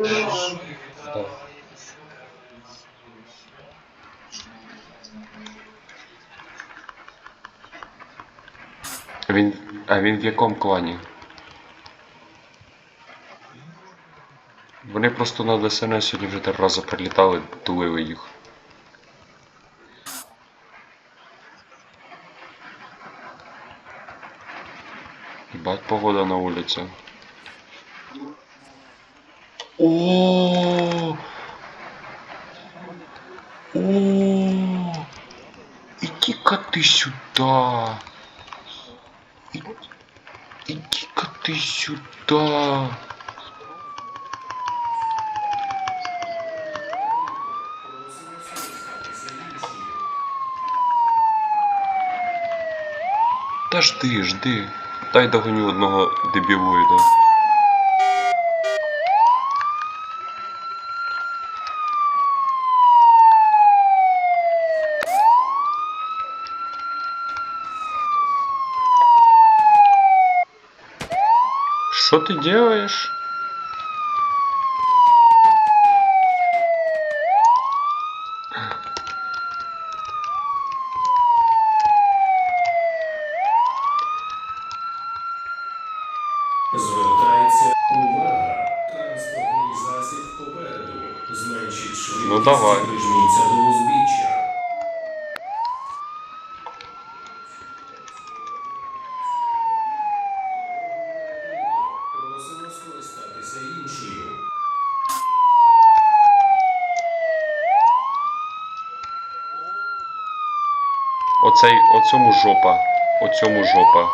Да. Він. А він в якому клані? Вони просто на ДСНС сьогодні вже три рази прилітали, тулили їх. Ебать погода на улице. О, о, иди-ка ты сюда. Иди-ка ты сюда. Та жди, жди. Дай догоню одного дебілоїда. Что ты делаешь? Звертається увага. Транспортний засіб попереду. Зменшіть швидкість Ну, давай. і прижміться до узбіччя. Оцей, оцьому жопа. Оцьому жопа.